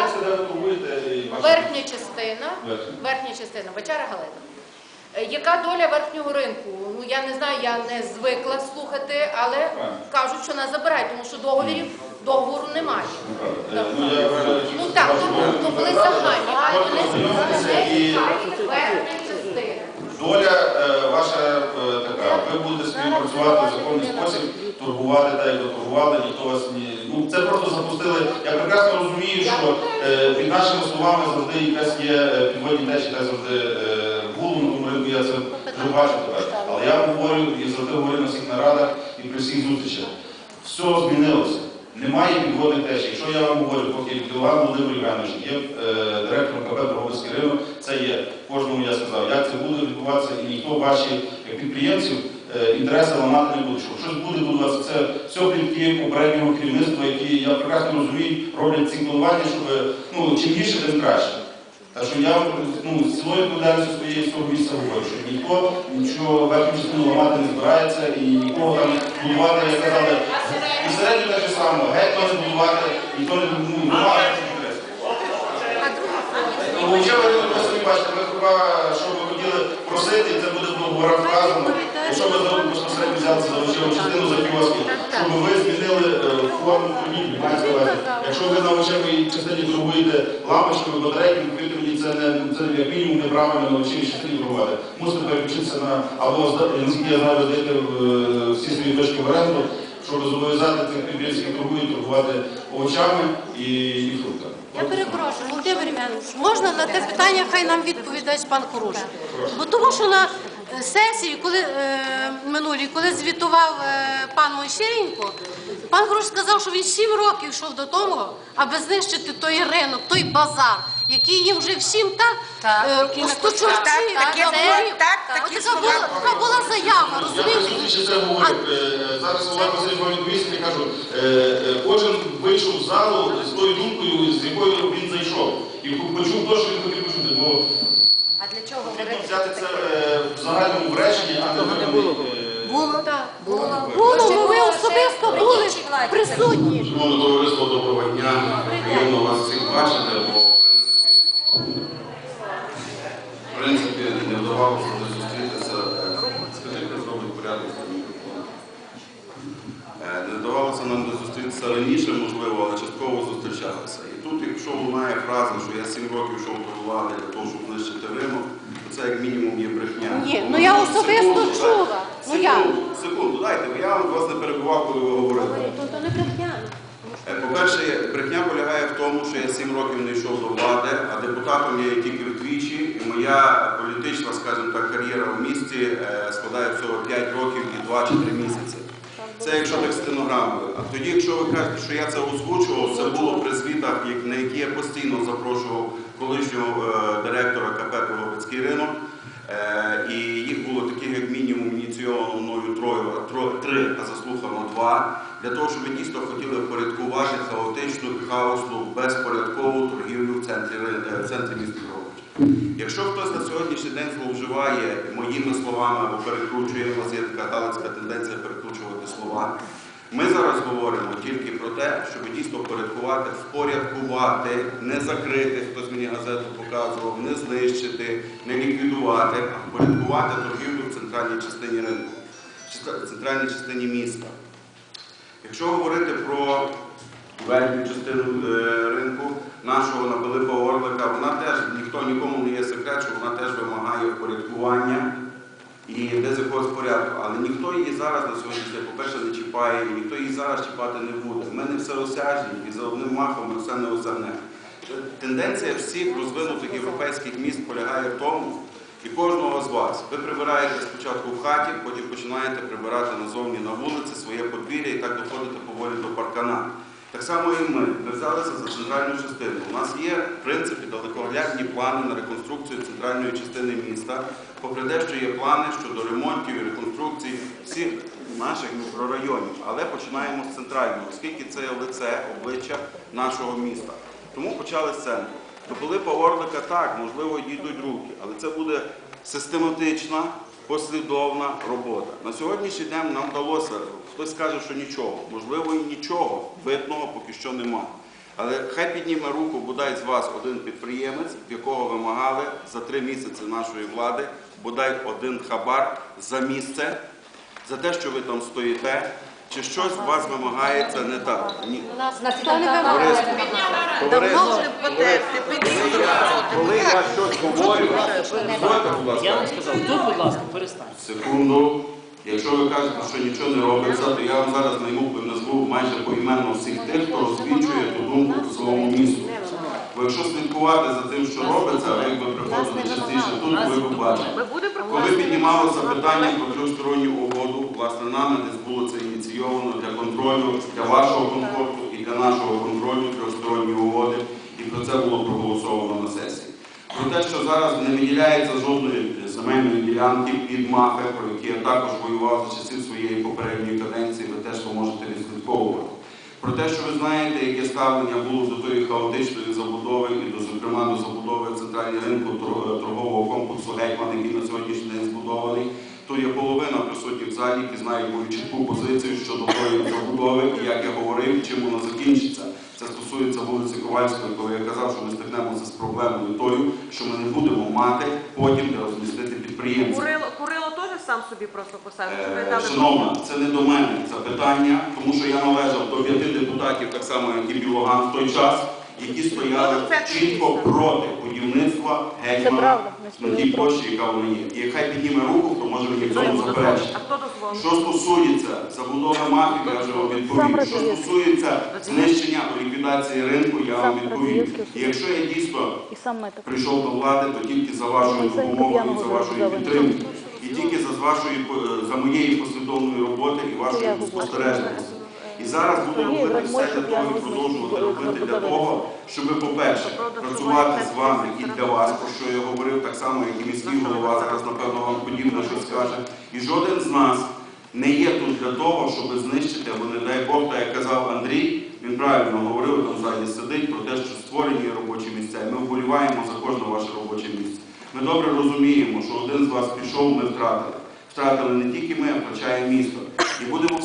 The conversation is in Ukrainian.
ваша- верхня частина, Верхня. частина, Бачара Галина. Е, Яка доля верхнього ринку? Ну я не знаю, я не звикла слухати, але кажуть, що нас забирають, тому що договорів договору немає. Ну, Ну так, ну, думку ну були загальні, а Можна вони верхня частина. доля е, ваша е. Ви будете співпрацювати в законний спосіб, торгувати так, як ви торгували, ніхто вас ні. Ну це просто запустили. Я прекрасно розумію, що е, під нашими словами завжди якась є е, підводні течії, та завжди е, було на тому я це вже бачу тепер. Але я говорю і завжди говорю на всіх нарадах і при всіх зустрічах. Все змінилося. Немає підводних течій. Якщо я вам говорю, поки Іван Володимир Іванович є е, директором КП Дрогобицький ринок, це є кожному я сказав, як це буде відбуватися, і ніхто ваші як підприємців е, інтереси ламати не буде. Що щось буде будуватися, це все плітки попереднього керівництва, які я прекрасно розумію, роблять ці планування, щоб ну чим більше, тим краще. Так що я ну, з цілою відповідальністю своєї з того місця говорю, що ніхто нічого верхню частину ламати не збирається і нікого там будувати, як казали, і середньо так само, геть не будувати, ніхто не ну, інтересів. Ну, вже ви ви бачите, ми хіба, що ви хотіли просити, і це буде в договорах вказано, якщо ви знову безпосередньо взялися за очеву частину за кіоски, щоб ви змінили е, форму торгівлі, маю сказати. Якщо ви на очевій частині торгуєте лампочками, батарейками, мені, це не це як мінімум неправильно на очевій частині торгувати. Мусите переключитися на або наскільки я знаю, ви даєте е, всі свої точки в оренду, щоб зобов'язати цих підприємців, які торгують, торгувати овочами і, і фруктами. Я перепрошую, Володимир Іванович, можна на те питання, хай нам відповідасть пан Куруш. Бо тому що на е, сесії, коли е, минулій, коли звітував е, пан Мойсеєнко, пан Куруш сказав, що він сім років йшов до того, аби знищити той ринок, той базар, який їм вже всім так, Так, е, який усточив Так, так, ці таке артерії. було, так, Слова була, така була заява, Я розумієте? зустрічі це говорю. Е, Зараз Олег Васильович вам відповість, я кажу, е, е, кожен вийшов з залу з тою думкою, з якою він зайшов. І почув те, що він хотів почути. Бо А для чого потрібно говорити? взяти це е, в загальному вреченні, а не виконати. Було? Так. Було. Було, бо ви було, особисто були присутні. Шановне товариство, доброго дня. Приємно вас всіх бачити, бо в принципі, в принципі не вдавалося зустрітися. Е, Скажіть, зробить порядок з цим мікрофоном. Е, Не вдавалося нам десь зустрітися раніше, можливо, але частково зустрічалися. І тут, якщо лунає фраза, що я сім років йшов до влади для того, щоб знищити ринок, то це як мінімум є брехня. Ні, ну я особисто чула. Ну. Секунду, секунду, дайте, я вас не перебував, коли ви говорили. То, то не брехня. Е, По-перше, брехня полягає в тому, що я сім років не йшов до влади, а депутатом я є тільки вдвічі, і моя політична, скажімо так, кар'єра в місті е, складає всього 5 років і 2 чи 3 місяці. Це якщо так стенограмою. А тоді, якщо ви кажете, що я це озвучував, це було при звітах, на які я постійно запрошував колишнього е, директора КП Дрогобицький ринок. Е, І їх було таких як мінімум ініційовано мною троє, три, а заслухано два, для того, щоб ми дійсно хотіли впорядкувати хаотичну, хаосну, безпорядкову торгівлю в центрі, е, в центрі міста Дрогобича. Якщо хтось на сьогоднішній день зловживає моїми словами або перекручує, у нас є така талицька тенденція перекручувати слова. Ми зараз говоримо тільки про те, щоб дійсно впорядкувати, впорядкувати, не закрити, хтось мені газету показував, не знищити, не ліквідувати, а впорядкувати торгівлю в центральній частині ринку, в центральній частині міста. Якщо говорити про верхню частину е, ринку нашого на Пилипа Орлика, вона теж ніхто нікому не є секрет, що вона теж вимагає впорядкування і десь якогось порядку. Але ніхто її зараз на сьогодні, по-перше, не чіпає, і ніхто її зараз чіпати не буде. Ми не всеросяжні і за одним махом ми все не осягнемо. Тенденція всіх розвинутих європейських міст полягає в тому, і кожного з вас. Ви прибираєте спочатку в хаті, потім починаєте прибирати назовні на вулиці своє подвір'я і так доходите поволі до паркана. Так само і ми. Ми взялися за центральну частину. У нас є, в принципі, далекоглядні плани на реконструкцію центральної частини міста, попри те, що є плани щодо ремонтів і реконструкції всіх наших мікрорайонів. Але починаємо з центрального, оскільки це лице, обличчя нашого міста. Тому почали з центру. До Пилипа Орлика так, можливо, дійдуть руки, але це буде систематична, послідовна робота. На сьогоднішній день нам вдалося, хтось каже, що нічого, можливо, і нічого видного поки що немає. Але хай підніме руку бодай з вас один підприємець, в якого вимагали за три місяці нашої влади бодай один хабар за місце, за те, що ви там стоїте, чи щось з вас вимагається не так. Ні. Не вимагає? Коли я щось говорю, дозвольте, будь ласка. Я вам сказав, тут, будь ласка, перестань. Секунду. Якщо ви кажете, що нічого не робиться, то я вам зараз найму назву майже поіменно всіх тих, хто розквічує ту думку по своєму місту. Бо якщо слідкувати за тим, що робиться, а якби приходили частіше тут, ви б бачили. Коли піднімалося питання про трьохсторонню угоду, власне, нами десь було це ініційовано для контролю, для вашого комфорту і для нашого контролю трьохсторонньої угоди, і про це було проголосовано на сесії. Про те, що зараз не виділяється жодної земельної ділянки під мафи, про які я також воював за часів своєї попередньої каденції, ви теж то можете відслідковувати. Про те, що ви знаєте, яке ставлення було до тої хаотичної забудови і до, зокрема, до ринку торгового комплексу Гетьман, який на сьогоднішній день збудований, то є половина присутніх в залі, які знають мою чітку позицію щодо тої забудови, і як я говорив, чим вона закінчиться. Це стосується вулиці Ковальської, коли я казав, що ми стикнемося з проблемою тою, що ми не будемо мати потім де розмістити підприємців. Курило, Курило теж сам собі просто поставив. Е, Шановна, це не до мене це питання, тому що я належав до п'яти депутатів, так само як і Білоган в той час, які стояли чітко проти будівництва гетьмана на тій площі, яка вона є. І хай підніме руку, хто може мені в цьому заперечити. Що стосується забудови мафії, я вже вам відповів. Що стосується знищення ліквідації ринку, я вам відповів. І якщо я дійсно прийшов до влади, то тільки за вашою допомогою, за вашою підтримкою. І тільки за, вашої, е, за моєї послідовної роботи і вашої спостережності. І зараз будемо робити все для того і продовжувати робити для того, щоб, по-перше, працювати з вами і для вас, про що я говорив, так само, як і міський голова, зараз, напевно, вам подібне щось скаже. І жоден з нас не є тут для того, щоб знищити, або не дай Бог, так як казав Андрій, він правильно говорив, там ззаді сидить, про те, що створені робочі місця. Ми вболіваємо за кожне ваше робоче місце. Ми добре розуміємо, що один з вас пішов, ми втратили. Втратили не тільки ми, а втрачає місто. І будемо